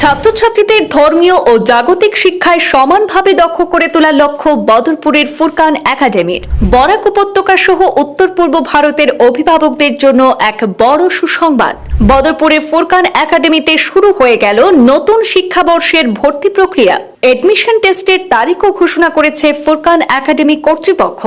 ছাত্রছাত্রীদের ধর্মীয় ও জাগতিক শিক্ষায় সমানভাবে দক্ষ করে তোলার লক্ষ্য বদরপুরের ফুরকান একাডেমির। বরাক উপত্যকা সহ উত্তর পূর্ব ভারতের অভিভাবকদের জন্য এক বড় সুসংবাদ। বদরপুরের ফুরকান একাডেমিতে শুরু হয়ে গেল নতুন শিক্ষাবর্ষের ভর্তি প্রক্রিয়া। এডমিশন টেস্টের তারিখও ঘোষণা করেছে ফুরকান একাডেমি কর্তৃপক্ষ।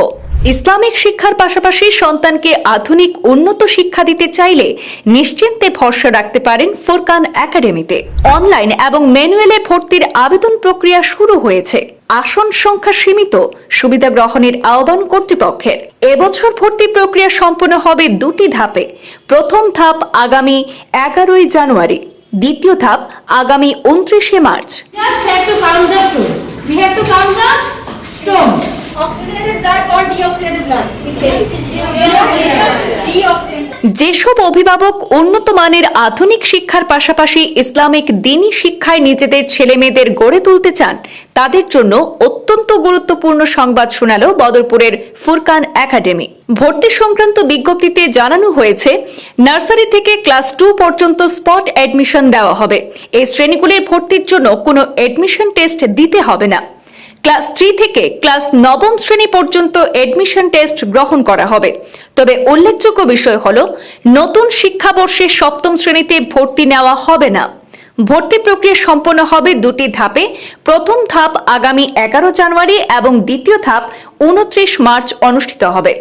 ইসলামিক শিক্ষার পাশাপাশি সন্তানকে আধুনিক, উন্নত শিক্ষা দিতে চাইলে নিশ্চিন্তে ভরসা রাখতে পারেন ফোরকান একাডেমিতে। অনলাইন এবং ম্যানুয়ালে ভর্তির আবেদন প্রক্রিয়া শুরু হয়েছে। আসন সংখ্যা সীমিত, সুবিধা গ্রহণের আহ্বান কর্তৃপক্ষের। এবছর ভর্তি প্রক্রিয়া সম্পন্ন হবে দুটি ধাপে। প্রথম ধাপ আগামী এগারোই জানুয়ারি, দ্বিতীয় ধাপ আগামী উনত্রিশে March. We have to count the stones. যেসব অভিভাবক উন্নত মানের আধুনিক শিক্ষার পাশাপাশি ইসলামিক দিনী শিক্ষায় নিজেদের ছেলেমেয়েদের গড়ে তুলতে চান, তাদের জন্য অত্যন্ত গুরুত্বপূর্ণ সংবাদ শোনালো বদরপুরের ফুরকান একাডেমি। ভর্তি সংক্রান্ত বিজ্ঞপ্তিতে জানানো হয়েছে, নার্সারি থেকে ক্লাস টু পর্যন্ত স্পট অ্যাডমিশন দেওয়া হবে। এই শ্রেণীগুলির ভর্তির জন্য কোনো অ্যাডমিশন টেস্ট দিতে হবে না। ক্লাস থ্রি থেকে ক্লাস নবম শ্রেণি পর্যন্ত এডমিশন টেস্ট গ্রহণ করা হবে। তবে উল্লেখযোগ্য বিষয় হল, নতুন শিক্ষাবর্ষে সপ্তম শ্রেণীতে ভর্তি নেওয়া হবে না। ভর্তি প্রক্রিয়া সম্পন্ন হবে দুটি ধাপে। প্রথম ধাপ আগামী এগারো জানুয়ারি এবং দ্বিতীয় ধাপ উনত্রিশ মার্চ অনুষ্ঠিত হবে।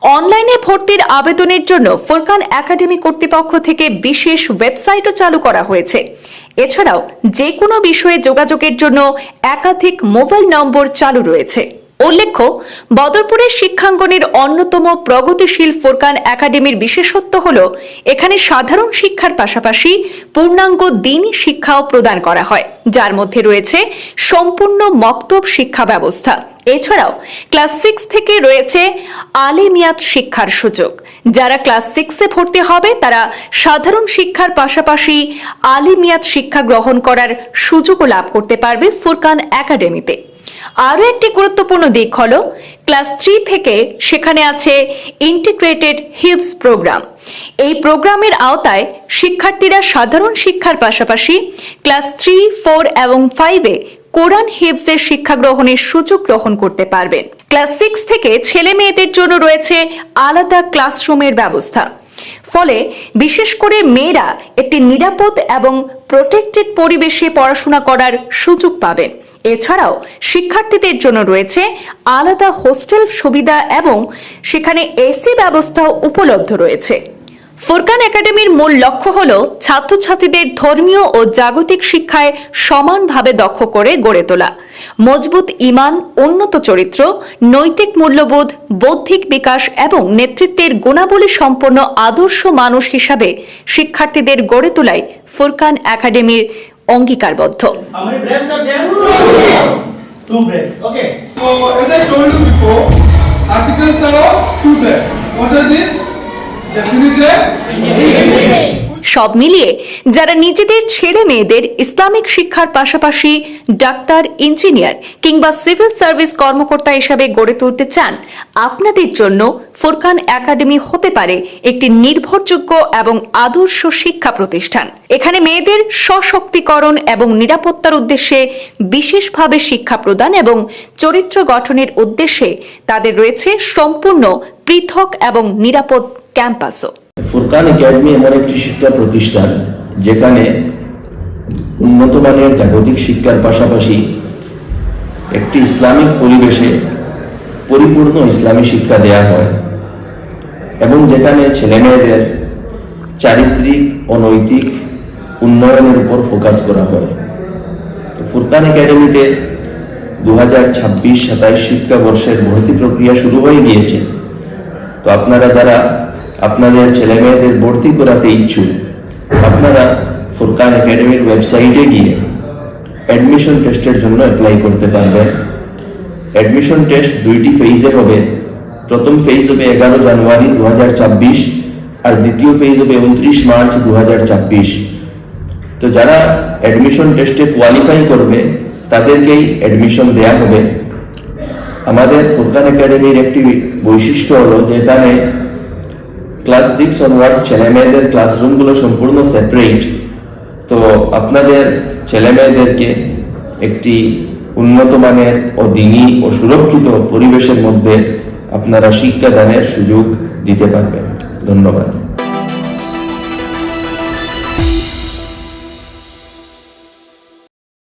অনলাইনে ভর্তির আবেদনের জন্য ফোরকান একাডেমি কর্তৃপক্ষ থেকে বিশেষ ওয়েবসাইটও চালু করা হয়েছে। এছাড়াও যে কোনো বিষয়ে যোগাযোগের জন্য একাধিক মোবাইল নম্বর চালু রয়েছে। উল্লেখ্য, বদরপুরের শিক্ষাঙ্গনের অন্যতম প্রগতিশীল ফোরকান একাডেমির বিশেষত্ব হল, এখানে সাধারণ শিক্ষার পাশাপাশি পূর্ণাঙ্গ দিনই শিক্ষাও প্রদান করা হয়, যার মধ্যে রয়েছে সম্পূর্ণ মক্তব শিক্ষা ব্যবস্থা। এছাড়াও, ক্লাস সিক্স থেকে রয়েছে আলিমিয়াত শিক্ষার সুযোগ। যারা ক্লাস সিক্সে ভর্তি হবে, তারা সাধারণ শিক্ষার পাশাপাশি আলিমিয়াত শিক্ষা গ্রহণ করার সুযোগও লাভ করতে পারবে ফুরকান একাডেমিতে। আরও একটি গুরুত্বপূর্ণ দিক হল, ক্লাস থ্রি থেকে সেখানে আছে ইন্টিগ্রেটেড হিপস প্রোগ্রাম এই প্রোগ্রামের আওতায় শিক্ষার্থীরা সাধারণ শিক্ষার পাশাপাশি ক্লাস থ্রি, ফোর এবং ফাইভে কোরআন হিফজের শিক্ষা গ্রহণের সুযোগ গ্রহণ করতে পারবেন। ক্লাস সিক্স থেকে ছেলে মেয়েদের জন্য রয়েছে আলাদা ক্লাসরুমের ব্যবস্থা। ফলে বিশেষ করে মেয়েরা একটি নিরাপদ এবং প্রোটেক্টেড পরিবেশে পড়াশোনা করার সুযোগ পাবেন। এছাড়াও শিক্ষার্থীদের জন্য রয়েছে আলাদা হোস্টেল সুবিধা এবং সেখানে এসি ব্যবস্থাও উপলব্ধ রয়েছে। ফুরকান একাডেমির মূল লক্ষ্য হল ছাত্রছাত্রীদের ধর্মীয় ও জাগতিক শিক্ষায় সমানভাবে দক্ষ করে গড়ে তোলা। মজবুত ইমান, উন্নত চরিত্র, নৈতিক মূল্যবোধ, বৌদ্ধিক বিকাশ এবং নেতৃত্বের গুণাবলী সম্পন্ন আদর্শ মানুষ হিসাবে শিক্ষার্থীদের গড়ে তোলাই ফুরকান একাডেমির অঙ্গীকারবদ্ধ articles are of two types. What are these? Definitive. সব মিলিয়ে যারা নিজেদের ছেলে মেয়েদের ইসলামিক শিক্ষার পাশাপাশি ডাক্তার, ইঞ্জিনিয়ার কিংবা সিভিল সার্ভিস কর্মকর্তা হিসাবে গড়ে তুলতে চান, আপনাদের জন্য ফুরকান একাডেমি হতে পারে একটি নির্ভরযোগ্য এবং আদর্শ শিক্ষা প্রতিষ্ঠান। এখানে মেয়েদের সশক্তিকরণ এবং নিরাপত্তার উদ্দেশ্যে বিশেষভাবে শিক্ষা প্রদান এবং চরিত্র গঠনের উদ্দেশ্যে তাদের রয়েছে সম্পূর্ণ পৃথক এবং নিরাপদ ক্যাম্পাসও। ফুরকান একাডেমি এমন একটি শিক্ষা প্রতিষ্ঠান যেখানে উন্নত মানের জাগতিক শিক্ষার পাশাপাশি একটি ইসলামিক পরিবেশে পরিপূর্ণ ইসলামী শিক্ষা দেয়া হয় এবং যেখানে ছেলেমেয়েদের চারিত্রিক ও নৈতিক উন্নয়নের উপর ফোকাস করা হয়। ফুরকান একাডেমিতে দু হাজার ছাব্বিশ সাতাইশ শিক্ষাবর্ষের ভর্তি প্রক্রিয়া শুরু হয়ে গিয়েছে। তো আপনারা যারা আপনাদের ছেলে মেয়েদের ভর্তি করাতে ইচ্ছুক, আপনারা ফুরকান একাডেমির ওয়েবসাইটে গিয়ে অ্যাডমিশন টেস্টের জন্য অ্যাপ্লাই করতে পারবেন। অ্যাডমিশন টেস্ট দুইটি ফেজে হবে। প্রথম ফেজ হবে এগারো জানুয়ারি দু আর দ্বিতীয় ফেজ হবে উনত্রিশ মার্চ দু তো যারা অ্যাডমিশন টেস্টে কোয়ালিফাই করবে, তাদেরকেই অ্যাডমিশন দেয়া হবে। আমাদের ফুরকান একাডেমির একটি বৈশিষ্ট্য হলো যেখানে ক্লাস সিক্স অনওয়ার্ডস ছেলে মেয়েদের ক্লাসরুমগুলো সম্পূর্ণ সেপারেট তো আপনাদের ছেলে মেয়েদেরকে একটি উন্নত মানের ও দিনই ও সুরক্ষিত পরিবেশের মধ্যে আপনারা শিক্ষাদানের সুযোগ দিতে পারবেন। ধন্যবাদ।